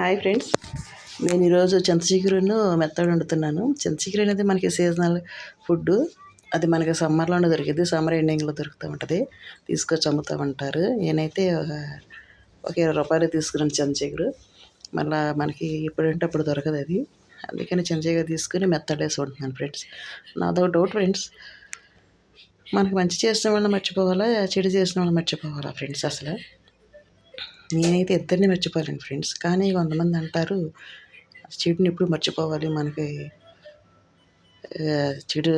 Hi friends. నేను ఈరోజు చింతచిగురును మెత్తడు వండుతున్నాను. చింతచిగురు అనేది మనకి సీజనల్ ఫుడ్ అది మనకి సమ్మర్లోనే దొరికింది సమ్మర్ ఎండింగ్లో దొరుకుతూ ఉంటుంది. తీసుకొచ్చి అమ్ముతూ ఉంటారు. నేనైతే ఒక ఒక ఇరవై రూపాయలు తీసుకున్నాను చింతచిగురు మళ్ళీ మనకి ఎప్పుడంటే అప్పుడు దొరకదు అది. అందుకని చింతచిగురు తీసుకుని మెత్తడేసి ఉంటున్నాను ఫ్రెండ్స్. నాదొక డౌట్ ఫ్రెండ్స్. మనకి మంచి చేసిన వాళ్ళని మర్చిపోవాలా? చెడు చేసిన వాళ్ళని మర్చిపోవాలా ఫ్రెండ్స్ అసలు? నేనైతే ఇద్దరిని మర్చిపోలేను ఫ్రెండ్స్. కానీ కొంతమంది అంటారు చెడుని ఎప్పుడు మర్చిపోవాలి మనకి. చెడు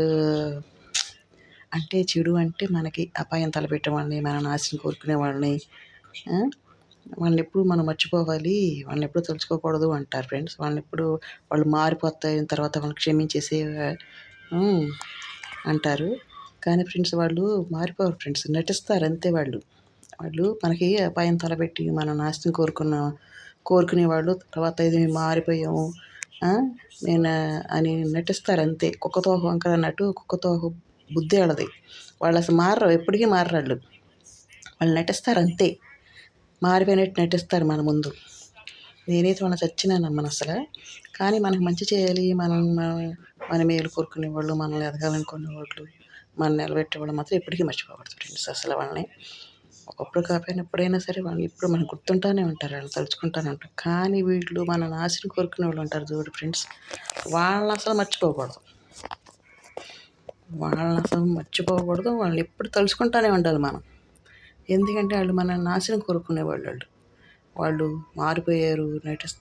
అంటే చెడు అంటే మనకి అపాయం తలపెట్టే వాళ్ళని మన నాశనం కోరుకునే వాళ్ళని వాళ్ళని ఎప్పుడు మనం మర్చిపోవాలి వాళ్ళని ఎప్పుడు తలుచుకోకూడదు అంటారు ఫ్రెండ్స్. వాళ్ళని ఎప్పుడు వాళ్ళు మారిపోతాయిన తర్వాత వాళ్ళని క్షమించేసే అంటారు. కానీ ఫ్రెండ్స్ వాళ్ళు మారిపోరు ఫ్రెండ్స్. నటిస్తారు అంతే వాళ్ళు. వాళ్ళు మనకి అపాయం తలపెట్టి మన నాశనం కోరుకున్న కోరుకునేవాళ్ళు తర్వాత ఇది మేము మారిపోయాము. నేను అని నటిస్తారు అంతే. కుక్కతో వంకర అన్నట్టు కుక్కతో బుద్ధి వాళ్ళది. వాళ్ళు అసలు మారరు ఎప్పటికీ మారరు వాళ్ళు. వాళ్ళు నటిస్తారు అంతే. మారిపోయినట్టు నటిస్తారు మన ముందు. నేనైతే వాళ్ళని చచ్చినాను నమ్మను అసలు. కానీ మనకు మంచి చేయాలి మనం మన మేలు కోరుకునే వాళ్ళు మనల్ని ఎదగాలనుకునే వాళ్ళు మనం నిలబెట్టేవాళ్ళు మాత్రం ఎప్పటికీ మర్చిపోకూడదు ఫ్రెండ్స్ అసలు వాళ్ళని. ఒకప్పుడు కాకపోయినా ఎప్పుడైనా సరే వాళ్ళు ఇప్పుడు మనం గుర్తుంటానే ఉంటారు వాళ్ళు తలుచుకుంటానే ఉంటారు. కానీ వీళ్ళు మన నాశనం కోరుకునే వాళ్ళు ఉంటారు చూడు ఫ్రెండ్స్. వాళ్ళని అసలు మర్చిపోకూడదు. వాళ్ళని అసలు మర్చిపోకూడదు. వాళ్ళని ఎప్పుడు తలుచుకుంటానే ఉండాలి మనం. ఎందుకంటే వాళ్ళు మన నాశనం కోరుకునే వాళ్ళు వాళ్ళు. మారిపోయారు నటిస్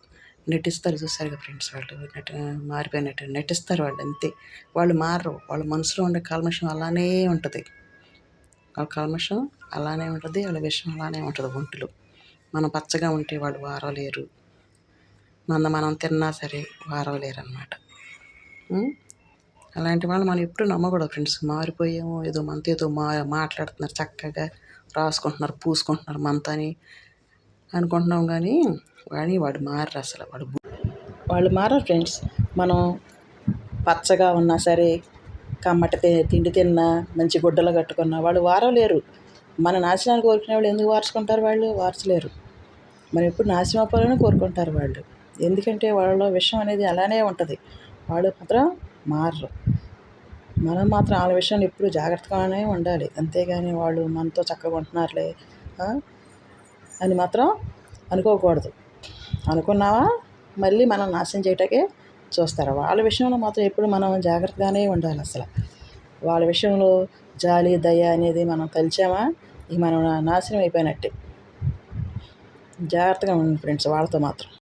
నటిస్తారు చూసారుగా ఫ్రెండ్స్ వాళ్ళు. నటి మారిపోయినట్టు నటిస్తారు వాళ్ళు అంతే. వాళ్ళు మారరు. వాళ్ళ మనసులో ఉండే కాల్మషం అలానే ఉంటుంది. వాళ్ళ కల్మషం అలానే ఉంటుంది వాళ్ళ విషయం అలానే ఉంటుంది ఒంటిలో. మనం పచ్చగా ఉంటే వాళ్ళు వారలేరు. మన మనం తిన్నా సరే వారవలేరు అనమాట అలాంటి వాళ్ళు మనం ఎప్పుడు నమ్మకూడదు ఫ్రెండ్స్. మారిపోయాము ఏదో మనతో ఏదో మా మాట్లాడుతున్నారు చక్కగా రాసుకుంటున్నారు పూసుకుంటున్నారు మనతో అని అనుకుంటున్నాం కానీ కానీ వాడు మారరు అసలు. వాడు వాళ్ళు మారరు ఫ్రెండ్స్. మనం పచ్చగా ఉన్నా సరే కమ్మటి తిండి తిన్నా మంచి గుడ్డలు కట్టుకున్నా వాళ్ళు వారలేరు. మన నాశనాన్ని కోరుకునే వాళ్ళు ఎందుకు వార్చుకుంటారు వాళ్ళు? వార్చలేరు. మనం ఎప్పుడు నాశనం అవ్వాలని కోరుకుంటారు వాళ్ళు. ఎందుకంటే వాళ్ళలో విషయం అనేది అలానే ఉంటుంది. వాళ్ళు మాత్రం మారరు. మనం మాత్రం వాళ్ళ విషయాన్ని ఎప్పుడు జాగ్రత్తగానే ఉండాలి. అంతేగాని వాళ్ళు మనతో చక్కగా ఉంటున్నారులే అని మాత్రం అనుకోకూడదు. అనుకున్నావా? మళ్ళీ మనం నాశనం చేయటాకే చూస్తారు. వాళ్ళ విషయంలో మాత్రం ఎప్పుడు మనం జాగ్రత్తగానే ఉండాలి అసలు. వాళ్ళ విషయంలో జాలి దయ అనేది మనం కలిచామా ఇక మనం నాశనం అయిపోయినట్టే. జాగ్రత్తగా ఉండండి ఫ్రెండ్స్ వాళ్ళతో మాత్రం.